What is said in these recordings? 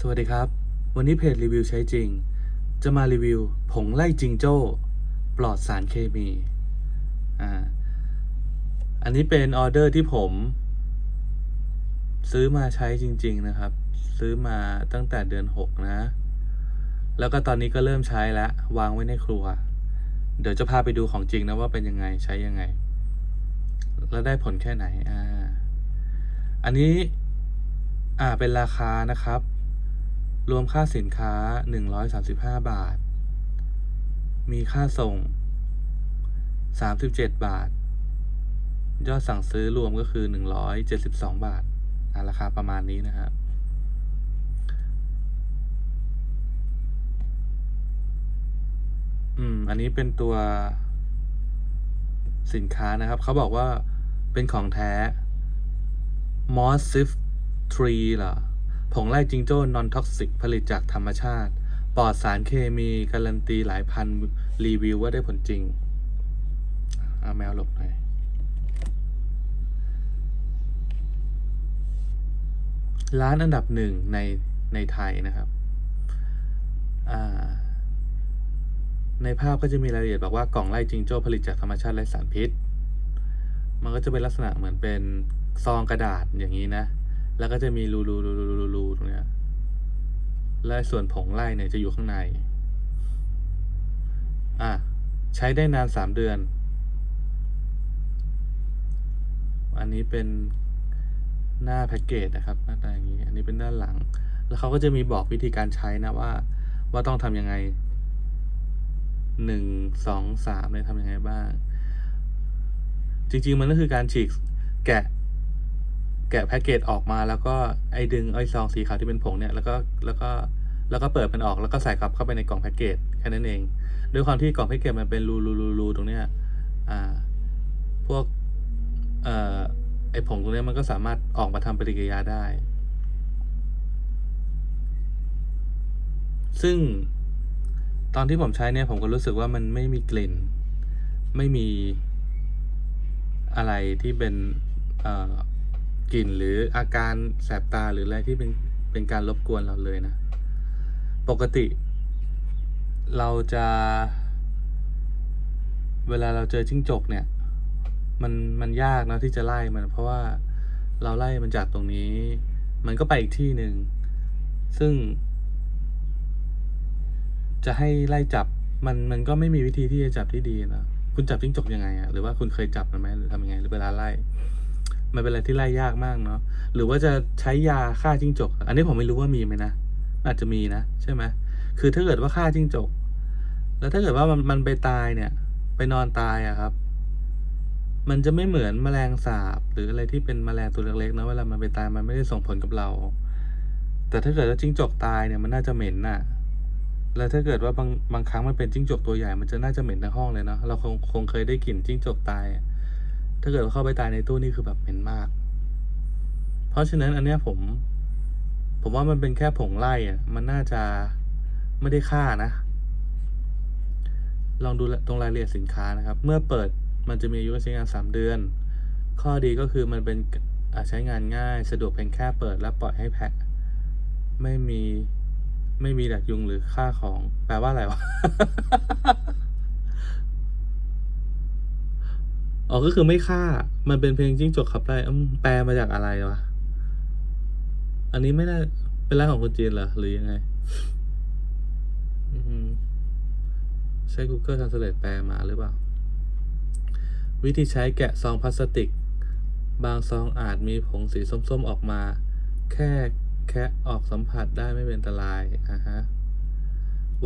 สวัสดีครับ วันนี้เพจรีวิวใช้จริง จะมารีวิวผงไล่จิงโจ้ ปลอดสารเคมีอ่าอันนี้เป็นออเดอร์ที่ผม ซื้อมาใช้จริง ๆนะครับ ซื้อมาตั้งแต่เดือน6นะ แล้วก็ตอนนี้ก็เริ่มใช้แล้ว วางไว้ในครัว เดี๋ยวจะพาไปดูของจริงนะว่าเป็นยังไงใช้ยังไง แล้วได้ผลแค่ไหนอ่าอันนี้อ่าเป็นราคานะครับ รวมค่าสินค้า 135 บาท มีค่าส่ง 37 บาท ยอดสั่งซื้อรวมก็คือ 172 บาทอ่าราคาประมาณนี้นะครับอืม อันนี้เป็นตัวสินค้านะครับ เขาบอกว่าเป็นของแท้ m o s s i f Tree เหรอ ผงไล่จิงโจ้นอนท็อกซิกผลิตจากธรรมชาติ ปลอดสารเคมีการันตีหลายพันรีวิวว่าได้ผลจริง เอาแมวหลบหน่อยร้านอันดับหนึ่งในในไทยนะครับในภาพก็จะมีรายละเอียดบอกว่ากล่องไล่จิงโจ้ผลิตจากธรรมชาติไร้สารพิษ มันก็จะเป็นลักษณะเหมือนเป็นซองกระดาษอย่างนี้นะ แล้วก็จะมีรูรูรูรูรู และส่วนผงไล่เนี่ยจะอยู่ข้างใน อะ ใช้ได้นานสามเดือน อันนี้เป็นหน้าแพ็กเกจนะครับหน้าตาอย่างนี้ อันนี้เป็นด้านหลัง แล้วเขาก็จะมีบอกวิธีการใช้นะว่า ว่าต้องทำยังไงหนึ่งสองสามเนี่ยทำยังไงบ้าง จริง ๆ มันก็คือการฉีกแกะ แกะแพ็กเกจออกมาแล้วก็ไอ้ดึงไอ้ซองสีขาวที่เป็นผงเนี่ย แล้วก็แล้วก็ แล้วก็เปิดมันออกแล้วก็ใส่กลับเข้าไปในกล่องแพ็กเกจแค่นั้นเองด้วยความที่กล่องแพ็กเกจมันเป็นรูรูรูรูตรงเนี้ยอ่าพวกเอ่อไอผงตรงเนี้ยมันก็สามารถออกมาทำปฏิกิริยาได้ ซึ่งตอนที่ผมใช้เนี่ยผมก็รู้สึกว่ามันไม่มีกลิ่น ไม่มีอะไรที่เป็นกลิ่นหรืออาการแสบตาหรืออะไรที่เป็นเป็นการรบกวนเราเลยนะ ปกติ เราจะ เวลาเราเจอจิ้งจกเนี่ย มันมันยากนะที่จะไล่มัน เพราะว่าเราไล่มันจากตรงนี้ มันก็ไปอีกที่หนึ่ง ซึ่ง จะให้ไล่จับมันมันก็ไม่มีวิธีที่จะจับที่ดีนะคุณจับจิ้งจกยังไงอะหรือว่าคุณเคยจับมันไหมหรือทำยังไงหรือเวลาไล่มันเป็นอะไรที่ไล่ยากมากเนาะหรือว่าจะใช้ยาฆ่าจิ้งจก อันนี้ผมไม่รู้ว่ามีไหมนะ อาจจะมีนะ ใช่ไหมคือถ้าเกิดว่าฆ่าจิ้งจก แล้วถ้าเกิดว่ามันมันไปตายเนี่ย ไปนอนตายอะครับ มันจะไม่เหมือนแมลงสาบ หรืออะไรที่เป็นแมลงตัวเล็กๆนะเวลามันไปตายมันไม่ได้ส่งผลกับเรา แต่ถ้าเกิดว่าจิ้งจกตายเนี่ยมันน่าจะเหม็นน่ะ แล้วถ้าเกิดว่าบางบางครั้งมันเป็นจิ้งจกตัวใหญ่ มันจะน่าจะเหม็นทั้งห้องเลยเนาะเราคงคงเคยได้กลิ่นจิ้งจกตาย ถ้าเกิดว่าเข้าไปตายในตู้นี่คือแบบเหม็นมาก เพราะฉะนั้นอันเนี้ยผม ผมว่ามันเป็นแค่ผงไล่อะมันน่าจะไม่ได้ฆ่านะ ลองดูตรงรายละเอียดสินค้านะครับ เมื่อเปิดมันจะมีอายุการใช้งานสามเดือน ข้อดีก็คือมันเป็นใช้งานง่ายสะดวกเพียงแค่เปิดแล้วปล่อยให้แพ็คไม่มีไม่มีดักยุงหรือค่าของ แปลว่าอะไรวะอ๋อก็คือไม่ฆ่า มันเป็นเพลงจิ้งจกขับไล่แปลมาจากอะไรวะ อันนี้ไม่ได้เป็นร้านของคนจีนเหรอหรือยังไงใช้ Google Translate แปลมาหรือเปล่า วิธีใช้แกะซองพลาสติก บางซองอาจมีผงสีส้มๆออกมา แค่แคะออกสัมผัสได้ไม่เป็นอันตรายอะฮะ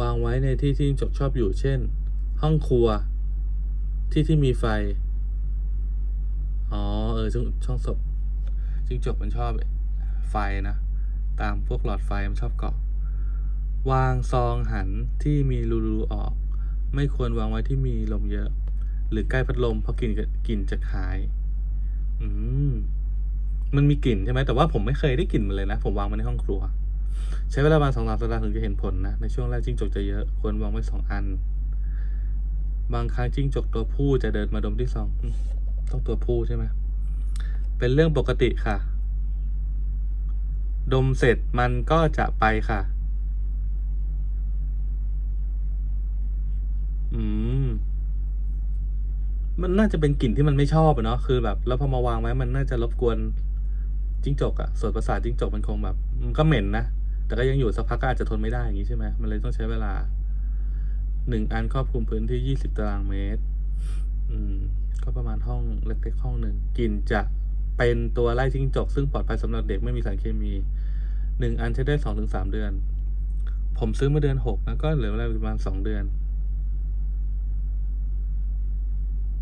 วางไว้ในที่ที่จิ้งจกชอบอยู่เช่น ห้องครัว ที่ที่มีไฟ อ๋อ เออช่องศพจิ้งจกมันชอบ ไฟนะ ตามพวกหลอดไฟมันชอบเกาะ วางซองหันที่มีรูๆออก ไม่ควรวางไว้ที่มีลมเยอะ หรือใกล้พัดลมเพราะกลิ่นกลิ่นจะหาย อืมมันมีกลิ่นใช่ไหมแต่ว่าผมไม่เคยได้กลิ่นมันเลยนะ ผมวางไว้ในห้องครัว ใช้เวลาประมาณสองสามสัปดาห์ถึงจะเห็นผลนะ ในช่วงแรกจิ้งจกจะเยอะควรวางไว้สองอัน บางครั้งจิ้งจกตัวผู้จะเดินมาดมที่ซองต้องตัวผู้ใช่ไหมเป็นเรื่องปกติค่ะ ดมเสร็จมันก็จะไปค่ะ อืม มันน่าจะเป็นกลิ่นที่มันไม่ชอบอะเนาะ คือแบบ แล้วพอมาวางไว้มันน่าจะรบกวนจิ้งจกอะส่วนประสาทจิ้งจกมันคงแบบ มันก็เหม็นนะ แต่ก็ยังอยู่สักพักก็อาจจะทนไม่ได้อย่างนี้ใช่ไหม มันเลยต้องใช้เวลา หนึ่งอันครอบคลุมพื้นที่ยี่สิบตารางเมตร อืม ก็ประมาณห้องเล็กๆห้องหนึ่งกลิ่นจะ เป็นตัวไล่จิ้งจกซึ่งปลอดภัยสำหรับเด็กไม่มีสารเคมีหนึ่งอันใช้ได้สองถึงสามเดือน ผมซื้อเมื่อเดือนหกแล้วก็เหลือเวลาประมาณสองเดือน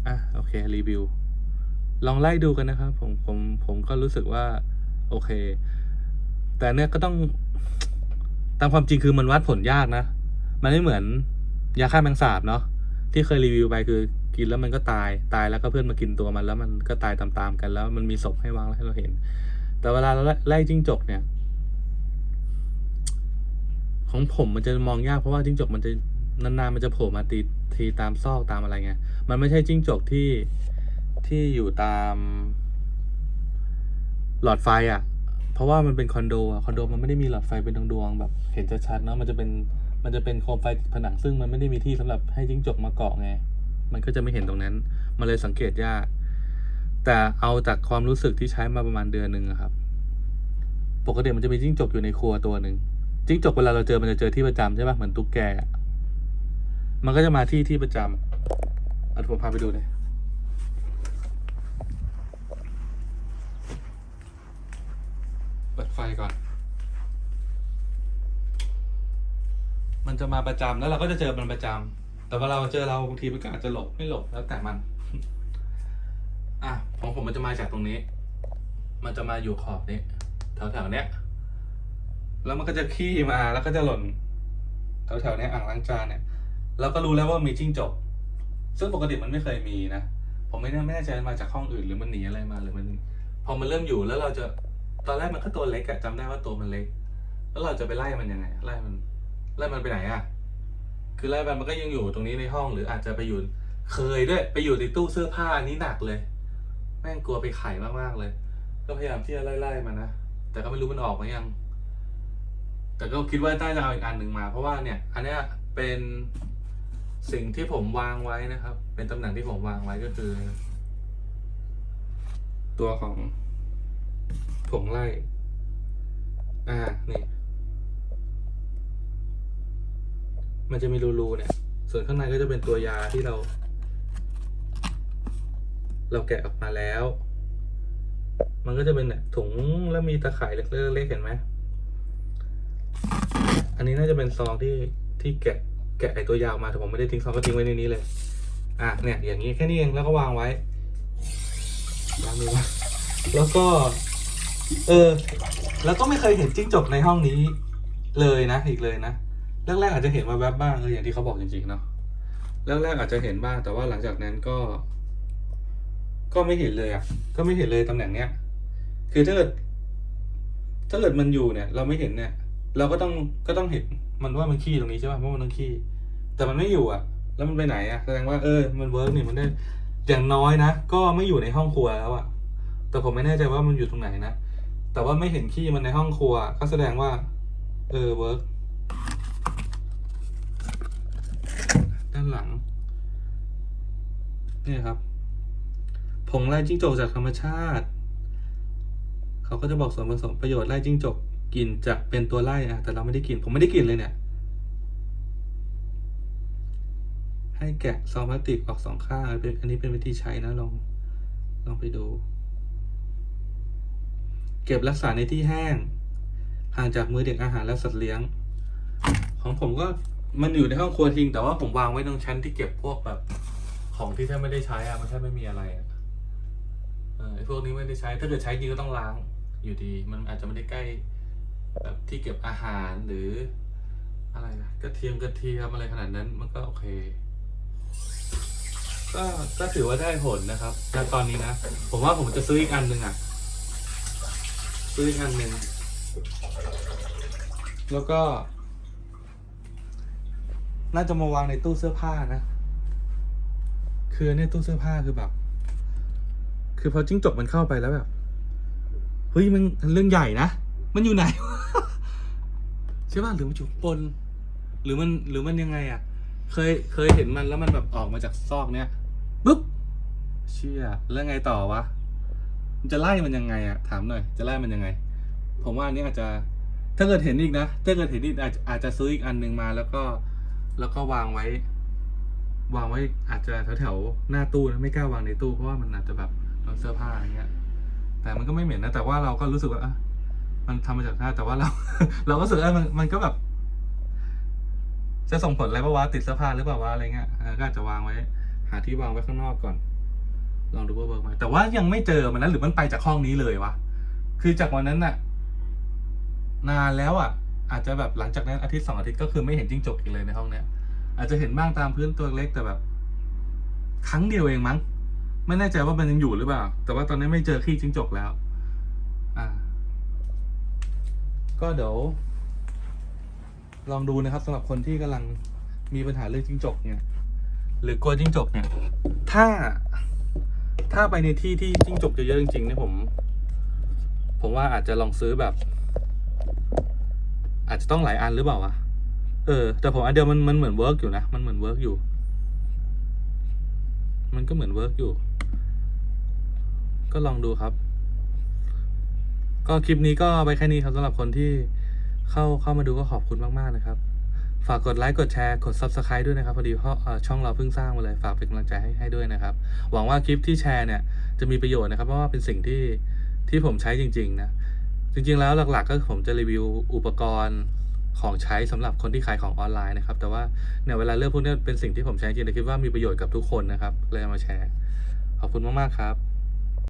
อะโอเครีวิว ลองไล่ดูกันนะครับ ผมผมผมก็รู้สึกว่า โอเค แต่เนี่ยก็ต้อง ตามความจริงคือมันวัดผลยากนะ มันไม่เหมือนยาฆ่าแมงสาบเนาะที่เคยรีวิวไปคือกินแล้วมันก็ตายตายแล้วก็เพื่อนมากินตัวมันแล้วมันก็ตายตามๆกันแล้วมันมีศพให้วางให้เราเห็น แต่เวลาเราไล่จิ้งจกเนี่ย ของผมมันจะมองยากเพราะว่าจิ้งจกมันจะนานๆมันจะโผล่มาตีทีตามซอกตามอะไรเงี้ยมันไม่ใช่จิ้งจกที่ที่อยู่ตาม หลอดไฟอะ่ะ เพราะว่ามันเป็นคอนโดอะคอนโดมันไม่ได้มีหลอดไฟเป็นดวงๆแบบ เห็นชัดๆเนาะมันจะเป็นมันจะเป็นโคมไฟผนังซึ่งมันไม่ได้มีที่สำหรับให้จิ้งจกมาเกาะไง มันก็จะไม่เห็นตรงนั้น มันเลยสังเกตยาก แต่เอาจากความรู้สึกที่ใช้มาประมาณเดือนหนึ่งครับ ปกติมันจะมีจิ้งจกอยู่ในครัวตัวหนึ่งจิ้งจกเวลาเราเจอมันจะเจอที่ประจำใช่ปะเหมือนตุ๊กแก มันก็จะมาที่ที่ประจำเอาผมพาไปดูเลยเปิดไฟก่อน มันจะมาประจำแล้วเราก็จะเจอมันประจำ แต่เวลาเราเจอเราบางทีมันก็อาจจะหลบไม่หลบแล้วแต่มัน อะของผมมันจะมาจากตรงนี้ มันจะมาอยู่ขอบนี้แถวๆเนี้ย แล้วมันก็จะขี้มาแล้วก็จะหล่นแถวๆเนี้ยอ่างล้างจานเนี่ยเราก็รู้แล้วว่ามีจิ้งจก ซึ่งปกติมันไม่เคยมีนะ ผมไม่แน่ไม่แน่ใจมาจากห้องอื่นหรือมันหนีอะไรมาหรือมัน พอมันเริ่มอยู่แล้วเราจะ ตอนแรกมันก็ตัวเล็กอะจำได้ว่าตัวมันเล็ก แล้วเราจะไปไล่มันยังไง ไล่มัน ไล่มันไปไหนอะ คือไล่มันมันก็ยังอยู่ตรงนี้ในห้องหรืออาจจะไปอยู่เคยด้วย ไปอยู่ในตู้เสื้อผ้าอันนี้หนักเลย แม่งกลัวไปไข่มากๆเลย ก็พยายามที่จะไล่ๆมันนะแต่ก็ไม่รู้มันออกมายัง แต่ก็คิดว่าน่าจะเอาอีกอันหนึ่งมา เพราะว่าเนี่ย อันเนี้ยเป็นสิ่งที่ผมวางไว้นะครับ เป็นตำแหน่งที่ผมวางไว้ก็คือ ตัวของผงไล่อ่านี่ มันจะมีรูๆเนี่ย ส่วนข้างในก็จะเป็นตัวยาที่เรา เราแกะออกมาแล้ว มันก็จะเป็นเนี่ยถุงแล้วมีตะข่ายเล็กๆเห็นไหม อันนี้น่าจะเป็นซองที่ที่แกะแกะไอตัวยาวมาแต่ผมไม่ได้ทิ้งซองก็ทิ้งไว้ในนี้เลย อะเนี่ย อย่างนี้แค่นี้เองแล้วก็วางไว้วางนี้วแล้วก็ เออ แล้วก็ไม่เคยเห็นจิ้งจกในห้องนี้เลยนะอีกเลยนะ แรกๆอาจจะเห็นมาแวบบ้างเอออย่างที่เขาบอกจริงๆเนาะแรกๆอาจจะเห็นบ้างแต่ว่าหลังจากนั้นก็ ก็ไม่เห็นเลยอะ ก็ไม่เห็นเลยตำแหน่งเนี้ย คือถ้าเกิดถ้าเกิดมันอยู่เนี่ย เราไม่เห็นเนี่ย เราก็ต้องก็ต้องเห็นมันว่ามันขี้ตรงนี้ใช่ป่ะเพราะมันต้องขี้ แต่มันไม่อยู่อะ แล้วมันไปไหนอะแสดงว่าเออมันเวิร์กนี่มันได้อย่างน้อยนะก็ไม่อยู่ในห้องครัวแล้วอะ แต่ผมไม่แน่ใจว่ามันอยู่ตรงไหนนะแต่ว่าไม่เห็นขี้มันในห้องครัว ก็แสดงว่า เออเวิร์กานหลังนี่ครับ ผงไล่จิ้งจกจากธรรมชาติ เขาก็จะบอกส่วนผสมประโยชน์ไล่จิ้งจกกลิ่นจะเป็นตัวไล่อะแต่เราไม่ได้กลิ่นผมไม่ได้กลิ่นเลยเนี่ย ให้แกะซองพลาสติกออกสองข้างเป็นอันนี้เป็นวิธีใช้นะลองลองไปดู เก็บรักษาในที่แห้ง ห่างจากมือเด็กอาหารและสัตว์เลี้ยง ของผมก็ มันอยู่ในห้องครัวทิ้งแต่ว่าผมวางไว้ตรงชั้นที่เก็บพวกแบบ ของที่แทบไม่ได้ใช้อะมันแทบไม่มีอะไรอะเออไอ้พวกนี้ไม่ได้ใช้ ถ้าเกิดใช้จริงก็ต้องล้างอยู่ดี มันอาจจะไม่ได้ใกล้แบบที่เก็บอาหารหรือ อะไรนะกระเทียมกระเทียมอะไรขนาดนั้นมันก็โอเค ก็ก็ถือว่าได้ผลนะครับแต่ตอนนี้นะ ผมว่าผมจะซื้ออีกอันหนึ่งอะ ซื้ออีกอันหนึ่งแล้วก็ น่าจะมาวางในตู้เสื้อผ้านะ คือเนี่ยตู้เสื้อผ้าคือแบบ คือพอจิ้งจกมันเข้าไปแล้วแบบ เฮ้ยมันเรื่องใหญ่นะ มันอยู่ไหน ใช่ป่ะหรือมันอยู่บนหรือมันหรือมันยังไงอะ เคยเคยเห็นมันแล้วมันแบบออกมาจากซอกเนี้ยปุ๊บ เชี่ยแล้วไงต่อวะ มันจะไล่มันยังไงอะ ถามหน่อย จะไล่มันยังไง ผมว่าอันนี้อาจจะ ถ้าเกิดเห็นอีกนะ ถ้าเกิดเห็นอีกอาจอาจจะซื้ออีกอันหนึ่งมาแล้วก็ แล้วก็วางไว้ วางไว้อาจจะแถวๆหน้าตู้นะไม่กล้าวางในตู้เพราะว่ามันอาจจะแบบโดนเสื้อผ้าอะไรเงี้ย แต่มันก็ไม่เหม็นนะ แต่ว่าเราก็รู้สึกว่ามันทำมาจากผ้าแต่ว่าเรา เราก็รู้สึกว่ามันมันก็แบบ จะส่งผลอะไรปะวะติดเสื้อผ้าหรือเปล่าวะอะไรเงี้ยก็อาจจะวางไว้ หาที่วางไว้ข้างนอกก่อน ลองดูว่าเวิร์กไหมแต่ว่ายังไม่เจอมันนะหรือมันไปจากห้องนี้เลยวะคือจากวันนั้นน่ะ นานแล้วอะ อาจจะแบบหลังจากนั้นอาทิตย์สองอาทิตย์ก็คือไม่เห็นจิ้งจกอีกเลยในห้องเนี้ยอาจจะเห็นบ้างตามพื้นตัวเล็กแต่แบบ ครั้งเดียวเองมั้ง ไม่แน่ใจว่ามันยังอยู่หรือเปล่า แต่ว่าตอนนี้ไม่เจอขี้จิ้งจกแล้ว อ่า ก็เดี๋ยวลองดูนะครับสำหรับคนที่กำลังมีปัญหาเรื่องจิ้งจกเนี่ย หรือกลัวจิ้งจกเนี่ย ถ้า ถ้าไปในที่ที่จิ้งจกเยอะจริงๆเนี่ยผม ผมว่าอาจจะลองซื้อแบบ อาจจะต้องหลายอันหรือเปล่าวะเออ แต่ผมอันเดียวมันมันเหมือนเวิร์กอยู่นะ มันเหมือนเวิร์กอยู่ มันก็เหมือนเวิร์กอยู่ ก็ลองดูครับ ก็คลิปนี้ก็ไปแค่นี้ครับสำหรับคนที่เข้าเข้ามาดูก็ขอบคุณมาก ๆ นะครับ ฝากกดไลค์กดแชร์กด subscribe ด้วยนะครับ พอดีเพราะช่องเราเพิ่งสร้างมาเลย ฝากเป็นกำลังใจให้ให้ด้วยนะครับ หวังว่าคลิปที่แชร์เนี่ย จะมีประโยชน์นะครับ เพราะว่าเป็นสิ่งที่ที่ผมใช้จริง ๆ นะ ริงๆแล้วหลักๆ ก็ผมจะรีวิวอุปกรณ์ของใช้สำหรับคนที่ขายของออนไลน์นะครับ แต่ว่าเนี่ยเวลาเลือกพวกนี้เป็นสิ่งที่ผมใช้จริงๆคิดว่ามีประโยชน์กับทุกคนนะครับเลยมาแชร์ ขอบคุณมากๆครับ